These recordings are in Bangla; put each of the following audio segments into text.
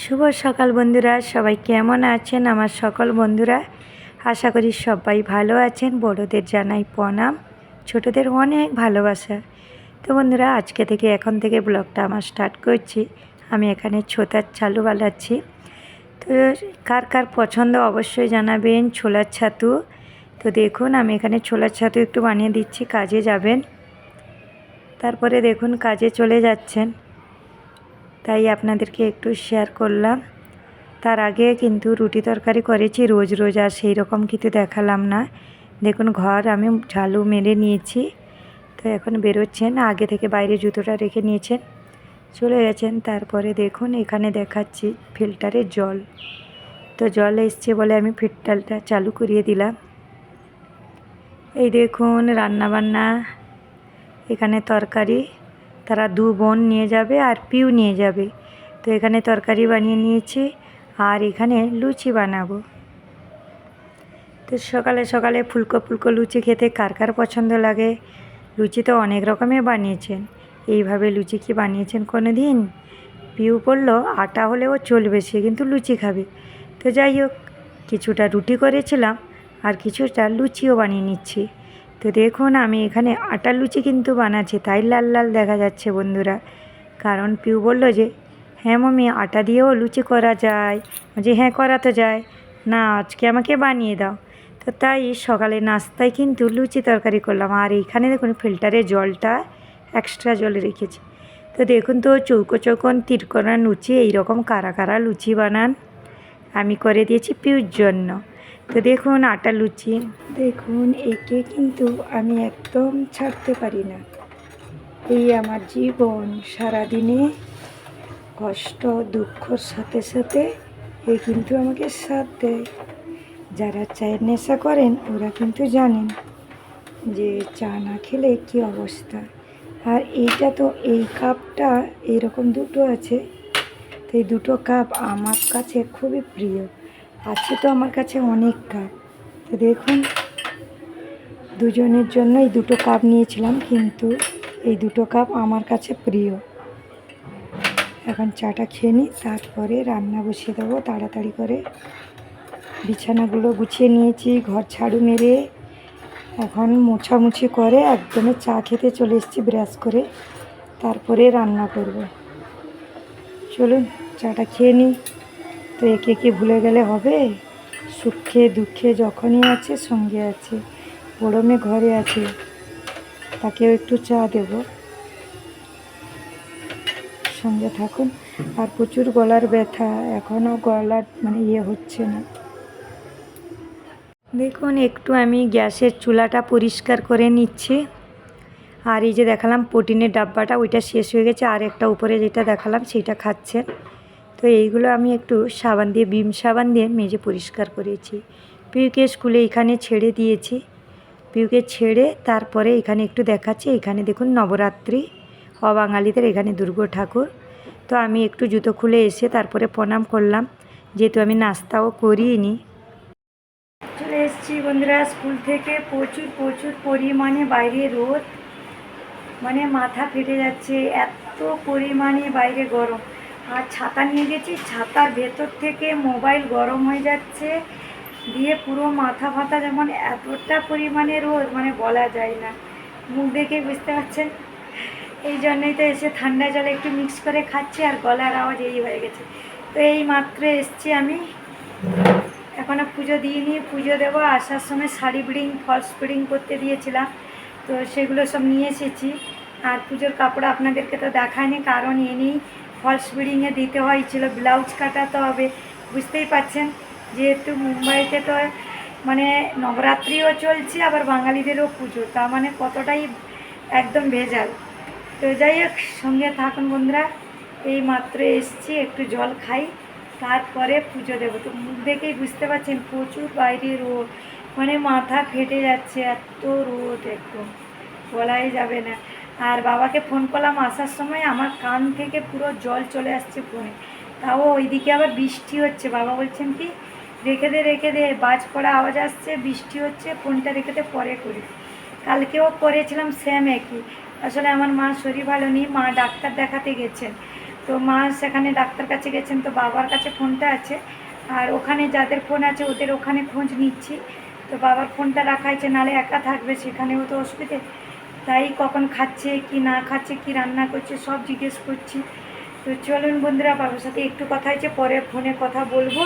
শুভ সকাল বন্ধুরা, সবাই কেমন আছেন আমার সকল বন্ধুরা? আশা করি সবাই ভালো আছেন, বড়দের জানাই প্রণাম, ছোটদের অনেক ভালোবাসা। তো বন্ধুরা, আজকে থেকে এখন থেকে ব্লগটা আমার স্টার্ট করছি। আমি এখানে ছোতার চালু বালাচ্ছি তো কার কার পছন্দ অবশ্যই জানাবেন, ছোলার ছাতু। তো দেখুন, আমি এখানে ছোলার ছাতু একটু বানিয়ে দিচ্ছি, কাজে যাবেন। তারপরে দেখুন, কাজে চলে যাচ্ছেন। তাই আপনাদেরকে একটু শেয়ার করলাম। তার আগে কিন্তু রুটি তরকারি করেছি, রোজ রোজ আর সেই রকম কিছু দেখালাম না। দেখুন ঘর আমি ঝালু মেরে নিয়েছি, তো এখন বেরোচ্ছেন, আগে থেকে বাইরে জুতোটা রেখে নিয়েছেন, চলে গেছেন। তারপরে দেখুন এখানে দেখাচ্ছি ফিল্টারের জল। তো জল এসছে বলে আমি ফিল্টারটা চালু করিয়ে দিলাম। এই দেখুন রান্নাবান্না, এখানে তরকারি। তারা দু বোন নিয়ে যাবে আর পিউ নিয়ে যাবে। তো এখানে তরকারি বানিয়ে নিয়েছি আর এখানে লুচি বানাবো। তো সকালে সকালে ফুলকো ফুলকো লুচি খেতে কার কার পছন্দ লাগে? লুচি তো অনেক রকমের বানিয়েছেন। এইভাবে লুচি কি বানিয়েছেন কোনো দিন পিউ বলল, আটা হলেও চলবে সে, কিন্তু লুচি খাবে। তো যাই হোক, কিছুটা রুটি করেছিলাম আর কিছুটা লুচিও বানিয়ে নিচ্ছি। তো দেখুন, আমি এখানে আটার লুচি কিন্তু বানাচ্ছি। তাই লাল লাল দেখা যাচ্ছে বন্ধুরা। কারণ পিউ বলল যে হ্যাঁ মমি, আটা দিয়েও লুচি করা যায়। যে হ্যাঁ করা তো যায়। না, আজকে আমাকে বানিয়ে দাও। তো তাই সকালে নাস্তায় কিন্তু লুচি তরকারি করলাম। আর এইখানে দেখুন, ফিল্টারে জলটা এক্সট্রা জল রেখেছি। তো দেখুন তো, চৌকো চৌকন, তিরকোনা লুচি, এইরকম কারা কারা লুচি বানান, আমি করে দিয়েছি পিউর জন্য। তো দেখুন আটা লুচি। দেখুন, একে কিন্তু আমি একদম ছাড়তে পারি না। এই আমার জীবন, সারাদিনে কষ্ট, দুঃখর সাথে সাথে এ কিন্তু আমাকে সাথ দেয়। যারা চায়ের নেশা করেন, ওরা কিন্তু জানেন যে চা না খেলে কী অবস্থা। আর এইটা তো, এই কাপটা এইরকম দুটো আছে। তো এই দুটো কাপ আমার কাছে খুবই প্রিয়। আছে তো আমার কাছে অনেক কাপ। তো দেখুন, দুজনের জন্য এই দুটো কাপ নিয়েছিলাম, কিন্তু এই দুটো কাপ আমার কাছে প্রিয়। এখন চাটা খেয়ে নিই, তারপরে রান্না বসিয়ে দেবো, তাড়াতাড়ি করে বিছানাগুলো গুছিয়ে নিয়েছি, ঘর ঝাড়ু মেরে। এখন মোছামুছি করে একদমই চা খেতে চলে এসেছি ব্রাশ করে, তারপরে রান্না করব। চলুন, চাটা খেয়ে নিই। তো একে কি ভুলে গেলে হবে? সুখে, দুঃখে যখনই আছে, সঙ্গে আছে। বড় মেয়ে ঘরে আছে। তাকেও একটু চা দেব। সঙ্গে থাকুন। আর প্রচুর গলার ব্যথা। এখনও গলার মানে ইয়ে হচ্ছে না। দেখুন, একটু আমি গ্যাসের চুলাটা পরিষ্কার করে নিচ্ছি। আর এই যে দেখালাম প্রোটিনের ডাব্বাটা, ওইটা শেষ হয়ে গেছে। আর একটা উপরে যেটা দেখালাম, সেটা খাচ্ছেন তো এইগুলো আমি একটু সাবান দিয়ে বিম সাবান দিয়ে মেজে পরিষ্কার করেছি। পিউকে স্কুলে এখানে ছেড়ে দিয়েছি। পিউকে ছেড়ে তারপরে এখানে একটু দেখাচ্ছি। এখানে দেখুন নবরাত্রি, অবাঙালিদের এখানে দুর্গা ঠাকুর। তো আমি একটু জুতো খুলে এসে তারপরে প্রণাম করলাম। যেহেতু আমি নাস্তাও করিনি। চলে এসেছি বন্ধুরা স্কুল থেকে। প্রচুর প্রচুর পরিমাণে বাইরে রোদ। মানে মাথা ফেটে যাচ্ছে। এত পরিমাণে বাইরে গরম। আর ছাতা নিয়ে গেছি। ছাতার ভেতর থেকে মোবাইল গরম হয়ে যাচ্ছে। দিয়ে পুরো মাথা ফাতা যেমন এতটা পরিমাণে রোদ মানে বলা যায় না। মুখ দেখে বুঝতে পারছেন? এই জন্যই তো এসে ঠান্ডা জলে একটু মিক্স করে খাচ্ছি আর গলার আওয়াজ এই হয়ে গেছে। তো এই মাত্র এসছি আমি। এখনও পুজো দিইনি, পুজো দেবো। আসার সময় শাড়ি ব্রিং, ফলস ব্রিং করতে দিয়েছিলাম। তো সেগুলো সব নিয়ে এসেছি। আর পুজোর কাপড় আপনাদেরকে তো দেখায়নি কারণ এনেই ফলস ব্রিংয়ে দিতে হয়েছিল ব্লাউজ কাটাতে হবে। বুঝতেই পাচ্ছেন যেহেতু মুম্বাইতে তো মানে নবরাত্রিও চলছে, আবার বাঙালিদেরও পুজো। তা মানে কতটাই একদম ভেজাল। তো যাই হোক, সঙ্গে থাকুন বন্ধুরা। এই মাত্র এসছি, একটু জল খাই, তারপরে পুজো দেবো। তো মুখ দেখেই বুঝতে পারছেন, প্রচুর বাইরে রোদ। মানে মাথা ফেটে যাচ্ছে, এত রোদ একদম। বলাই যাবে না। আর বাবাকে ফোন করলাম আসার সময় আমার কান থেকে পুরো জল চলে আসছে ফোনে তাও ওইদিকে আবার বৃষ্টি হচ্ছে। বাবা বলছেন কি, রেখে দে রেখে দে, বাজ পড়া আওয়াজ আসছে, বৃষ্টি হচ্ছে ফোনটা রেখে দে, পরে করি। কালকেও করেছিলাম সেম একই। আসলে আমার মা শরীর ভালো নেই, মা ডাক্তার দেখাতে গেছেন। তো মা সেখানে ডাক্তার কাছে গেছেন, তো বাবার কাছে ফোনটা আছে। আর ওখানে যাদের ফোন আছে, ওদের ওখানে খোঁজ নিচ্ছি। তো বাবার ফোনটা রাখা আছে নালে একা থাকবে সেখানেও তো অসুবিধে। তাই কখন খাচ্ছে, কি না খাচ্ছে, কি রান্না করছে, সব জিজ্ঞেস করছি। তো চলুন বন্ধুরা, বাবার সাথে একটু কথা হয়েছে, পরে ফোনে কথা বলব।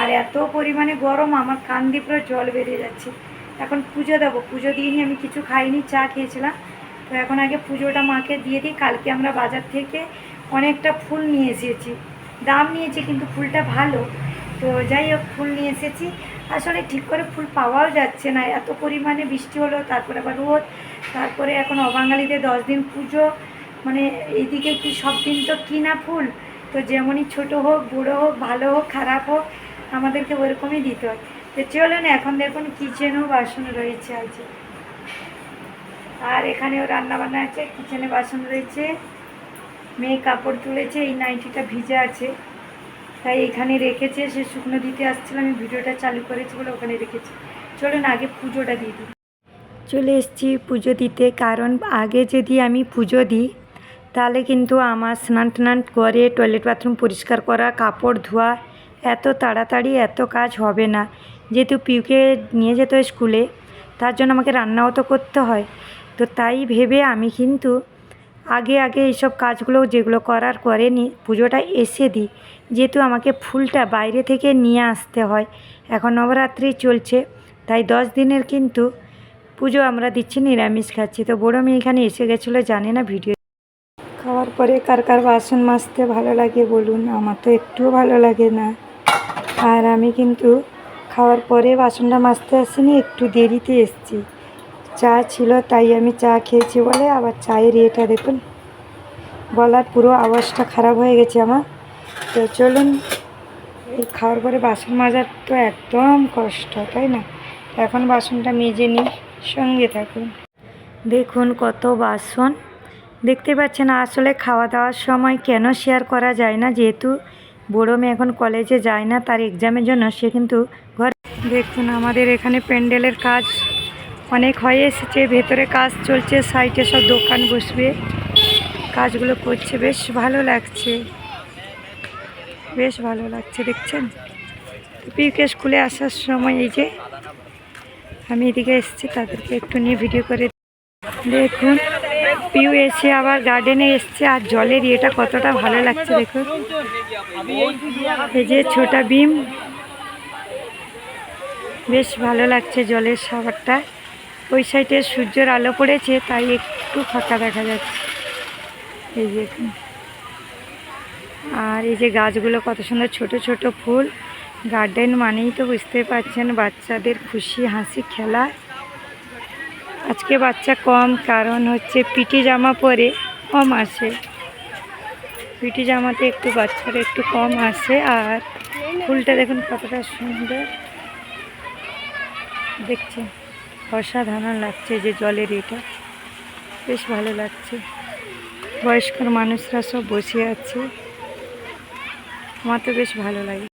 আর এত পরিমাণে গরম, আমার কান দিয়ে পুরো জল বেরিয়ে যাচ্ছে। এখন পুজো দেবো, পুজো দিয়ে আমি কিছু খাইনি, চা খেয়েছিলাম। তো এখন আগে পুজোটা মাকে দিয়ে দিই, কালকে আমরা বাজার থেকে অনেকটা ফুল নিয়ে এসেছি। দাম নিয়েছি, কিন্তু ফুলটা ভালো। তো যাই হোক, ফুল নিয়ে এসেছি। আসলে ঠিক করে ফুল পাওয়াও যাচ্ছে না, এত পরিমাণে বৃষ্টি হলো, তারপরে আবার রোদ। তারপরে এখন অবাঙালিদের দশ দিন পুজো মানে এইদিকে কি সব দিন তো কিনা ফুল? তো যেমনই ছোট হোক, বুড়ো হোক, ভালো হোক, খারাপ হোক, আমাদেরকে ওরকমই দিতে হয়। তো চলুন, এখন দেখুন কিচেনও বাসন রয়েছে আছে আর এখানেও রান্না বান্না আছে, কিচেনে বাসন রয়েছে। মেয়ে কাপড় তুলেছে, এই নাইটিটা ভিজে আছে। তাই এখানে রেখেছে, সে শুকনো দিতে আসছিল, আমি ভিডিওটা চালু করেছি বলে ওখানে রেখেছি। চলুন, আগে পুজোটা দিয়ে দিই। চলে এসেছি পুজো দিতে। কারণ আগে যদি আমি পুজো দিই, তাহলে কিন্তু আমার স্নান টান করে টয়লেট বাথরুম পরিষ্কার করা, কাপড় ধোয়া, এত তাড়াতাড়ি এত কাজ হবে না। যেহেতু পিউকে নিয়ে যেত স্কুলে তার জন্য আমাকে রান্নাও তো করতে হয়। তো তাই ভেবে আমি কিন্তু আগে আগে এইসব কাজগুলো যেগুলো করার করে নি, পুজোটা এসে দিই। যেহেতু আমাকে ফুলটা বাইরে থেকে নিয়ে আসতে হয়। এখন নবরাত্রি চলছে। তাই দশ দিনের কিন্তু পুজো আমরা দিচ্ছি, নিরামিষ খাচ্ছি। তো বড়ো মেয়ে এখানে এসে গেছিল, জানে না ভিডিও। খাওয়ার পরে কার কার বাসন মাজতে ভালো লাগে বলুন? আমার তো একটুও ভালো লাগে না। আর আমি কিন্তু খাওয়ার পরে বাসনটা মাজতে আসিনি, একটু দেরিতে এসেছি। চা ছিল, তাই আমি চা খেয়েছি বলে আবার চায়ের ইয়েটা দেখুন। গলার পুরো আওয়াজটা খারাপ হয়ে গেছে আমার। তো চলুন, এই খাওয়ার পরে বাসন মাজার তো একদম কষ্ট, তাই না? এখন বাসনটা মেজে নিই। সঙ্গে থাকুন। দেখুন কত বাসন। দেখতে পাচ্ছেন আসলে খাওয়া দাওয়ার সময় কেন শেয়ার করা যায় না? যেহেতু বড়ো মেয়ে এখন কলেজে যায় না, তার এক্সামের জন্য সে কিন্তু ঘর দেখুন আমাদের এখানে প্যান্ডেলের কাজ অনেক হয়ে এসেছে। ভেতরে কাজ চলছে সাইডে সব দোকান বসবে। কাজগুলো করছে, বেশ ভালো লাগছে। বেশ ভালো লাগছে, দেখছেন? পিউকে স্কুলে আসার সময় এই যে আমি এদিকে এসেছি, তাদেরকে একটু নিয়ে ভিডিও করে দেখুন। পিউ এসে আবার গার্ডেনে এসছে, আর জলের ইয়েটা কতটা ভালো লাগছে দেখুন। এই যে ছোটা বিম বেশ ভালো লাগছে জলের সাবারটা। ওই সাইডে সূর্যের আলো পড়েছে, তাই একটু ফাঁকা দেখা যাচ্ছে। এই যে আর এই যে গাছগুলো কত সুন্দর ছোট ছোট ফুল। গার্ডেন মানেই তো বুঝতে পারছেন বাচ্চাদের খুশি হাসি খেলা। আজকে বাচ্চা কম, কারণ হচ্ছে পিটি জামা পরে কম আসে। পিটি জামাতে একটু বাচ্চারা একটু কম আসে আর ফুলটা দেখুন কতটা সুন্দর। দেখছেন, অসাধারণ লাগছে যে জলের এটা। বেশ ভালো লাগছে। বয়স্কর মানুষরা সব বসে আছে। আমার তো বেশ ভালো লাগে।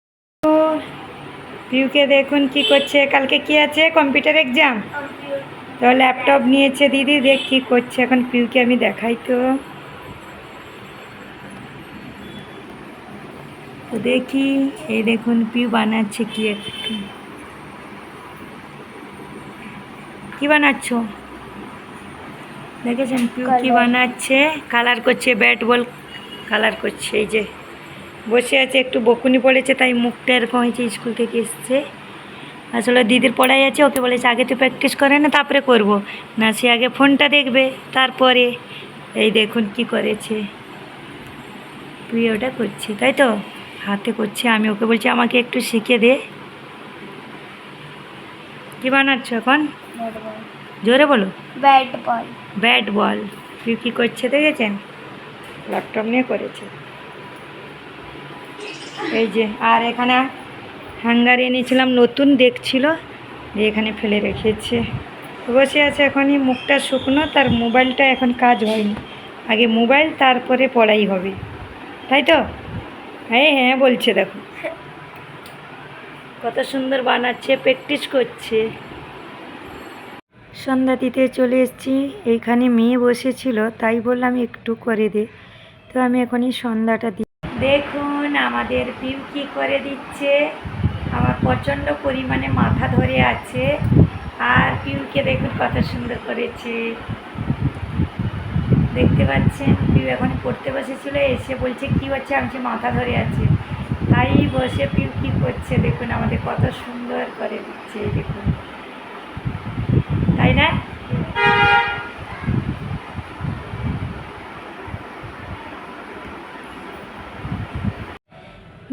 পিউকে দেখুন কি করছে। কালকে কি আছে? কম্পিউটার এক্সাম তো ল্যাপটপ নিয়েছে দিদি দেখ কি করছে। এখন পিউকে আমি দেখাই তো। তো দেখি এই দেখুন পিউ বানাচ্ছে কি একটু কি বানাচ্ছ? দেখেছেন পিউ কি বানাচ্ছে? কালার করছে ব্যাট বল কালার করছে এই যে। বসে আছে একটু বকুনি পড়েছে তাই মুখটা এরকম হয়েছে স্কুল থেকে এসছে। আসলে দিদির পড়াই আছে ওকে বলেছে আগে তো প্র্যাকটিস করে না তারপরে করব। না সে আগে ফোনটা দেখবে তারপরে এই দেখুন কি করেছে। তুই ওটা করছে তাই তো? হাতে করছে আমি ওকে বলছি আমাকে একটু শিখে দে। কি বানাচ্ছ এখন? জোরে বলো। Bat ball. Bat ball. তুই কী করছে দেখেছেন? ল্যাপটপ নিয়ে করেছে। এই যে, আর এখানে হ্যাঙ্গার এনেছিলাম, নতুন দেখছিল যে এখানে ফেলে রেখেছে। বসে আছে এখনই, মুখটা শুকনো, তার মোবাইলটা এখন কাজ হয়নি। আগে মোবাইল, তারপরে পড়াই হবে। তাই তো? হ্যাঁ হ্যাঁ বলছে, দেখো। কত সুন্দর বানাচ্ছে, প্র্যাকটিস করছে। সন্ধ্যা দিতে চলে এসেছি, এইখানে মেয়ে বসেছিল, তাই বললাম একটু করে দে। তো আমি এখনই সন্ধ্যাটা দিই দেখুন আমাদের পিউ কি করে দিচ্ছে? আমার প্রচণ্ড পরিমাণে মাথা ধরে আছে। আর পিউকে দেখুন কত সুন্দর করেছে। দেখতে পাচ্ছেন পিউ এখন পড়তে বসেছিল, এসে বলছে, কি হচ্ছে? আমি মাথা ধরে আছে। তাই বসে পিউ কি করছে? দেখুন, আমাদের কত সুন্দর করে দিচ্ছে, দেখুন। তাই না?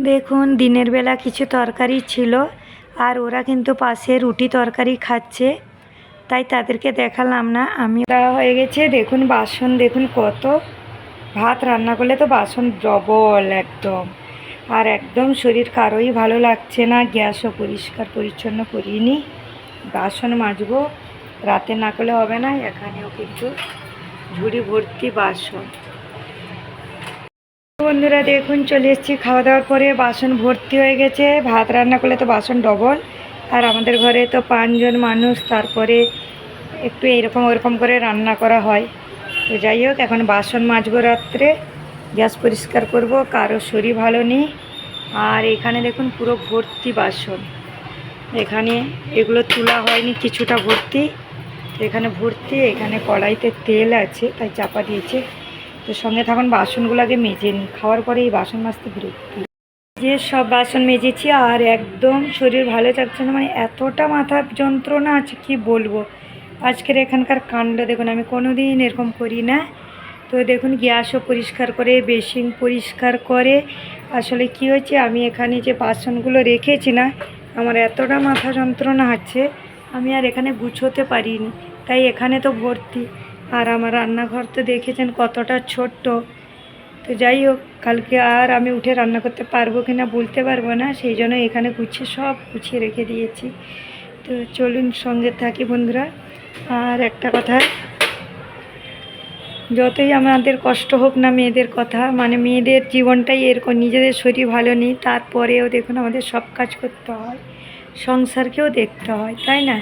দেখুন, দিনের বেলা কিছু তরকারি ছিল আর ওরা কিন্তু পাশে রুটি তরকারি খাচ্ছে, তাই তাদেরকে দেখালাম না। আমি হয়ে গেছে, দেখুন বাসন, দেখুন কত। ভাত রান্না করলে তো বাসন ডবল একদম। আর একদম শরীর কারোই ভালো লাগছে না, গ্যাসও পরিষ্কার পরিচ্ছন্ন করিনি। বাসন মাজবো, রাতে না করলে হবে না, এখানেও কিন্তু ঝুড়ি ভর্তি বাসন। বন্ধুরা দেখুন, চলে এসেছি খাওয়া দাওয়ার পরে। বাসন ভর্তি হয়ে গেছে। ভাত রান্না করলে তো বাসন ডবল। আর আমাদের ঘরে তো পাঁচজন মানুষ, তারপরে একটু এরকম ওরকম করে রান্না করা হয়। তো যাই হোক, এখন বাসন মাজবো রাত্রে। গ্যাস পরিষ্কার করব, কারও শরীর ভালো নেই। আর এখানে দেখুন, পুরো ভর্তি বাসন। এখানে এগুলো তোলা হয়নি, কিছুটা ভর্তি। এখানে ভর্তি, এখানে কড়াইতে তেল আছে, তাই চাপা দিয়েছে। তো সঙ্গে থাকুন বাসনগুলো আগে মেজে নিই খাওয়ার পরে এই বাসন মাজতে বিরক্তি যে সব বাসন মেজেছি আর একদম শরীর ভালো থাকছে না মানে এতটা মাথা যন্ত্রণা আছে, কি বলব? আজকের এখানকার কাণ্ড দেখুন, আমি কোনো দিন এরকম করি না। তো দেখুন, গ্যাসও পরিষ্কার করে, বেসিন পরিষ্কার করে। আসলে কি হয়েছে, আমি এখানে যে বাসনগুলো রেখেছি না, আমার এতটা মাথা যন্ত্রণা হচ্ছে আমি আর এখানে গুছোতে পারিনি। তাই এখানে তো ভর্তি। আর আমার রান্নাঘর তো দেখেছেন কতটা ছোট্ট। তো যাই হোক, কালকে আর আমি উঠে রান্না করতে পারব কি না বলতে পারব না, সেই জন্য এখানে গুছিয়ে সব গুছিয়ে রেখে দিয়েছি। তো চলুন সঙ্গে থাকি বন্ধুরা। আর একটা কথা, যতই আমাদের কষ্ট হোক না মেয়েদের কথা মানে মেয়েদের জীবনটাই এরকম, নিজেদের শরীর ভালো নেই, তারপরেও দেখুন আমাদের সব কাজ করতে হয়, সংসারকেও দেখতে হয়, তাই না?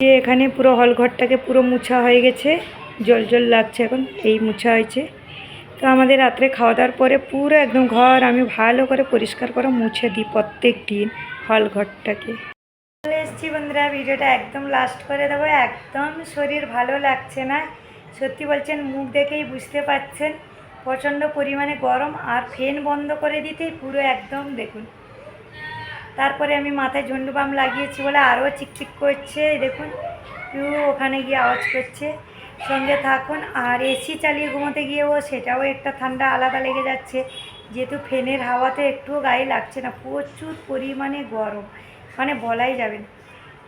এখানে পুরো হল ঘরটাকে পুরো মুছা হয়ে গেছে। জল জল লাগছে এখন, এই মুছা হয়েছে। তো আমাদের রাত্রে খাওয়া দাওয়ার পরে পুরো একদম ঘর আমি ভালো করে পরিষ্কার করে মুছে দিই প্রত্যেক দিন হল ঘরটাকে। চলে এসেছি বন্ধুরা, ভিডিওটা একদম লাস্ট করে দেবো। একদম শরীর ভালো লাগছে না। সত্যি বলছেন, মুখ দেখেই বুঝতে পাচ্ছেন, প্রচণ্ড পরিমাণে গরম আর ফ্যান বন্ধ করে দিতেই পুরো একদম দেখুন। তারপরে আমি মাথায় ঝন্ডু বাম লাগিয়েছি বলে আরও চিকচিক করছে দেখুন পিউ ওখানে গিয়ে আওয়াজ করছে। সঙ্গে থাকুন। আর এসি চালিয়ে ঘুমোতে গিয়েও সেটাও একটা ঠান্ডা আলাদা লেগে যাচ্ছে। যেহেতু ফ্যানের হাওয়াতে একটুও গায়ে লাগছে না, প্রচুর পরিমাণে গরম। মানে বলাই যাবে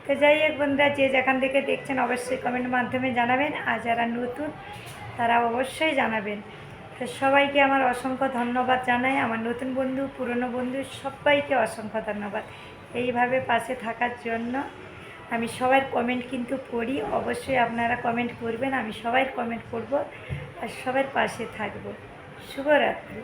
তো যাই হোক বন্ধুরা, যে যেখান থেকে দেখছেন অবশ্যই কমেন্ট মাধ্যমে জানাবেন। আর যারা নতুন, তারা অবশ্যই জানাবেন। তো সবাইকে আমার অসংখ্য ধন্যবাদ জানাই। আমার নতুন বন্ধু, পুরনো বন্ধু, সবাইকে অসংখ্য ধন্যবাদ। এইভাবে পাশে থাকার জন্য আমি সবার কমেন্ট কিন্তু পড়ি। অবশ্যই আপনারা কমেন্ট করবেন, আমি সবার কমেন্ট করব আর সবার পাশে থাকব। শুভরাত্রি।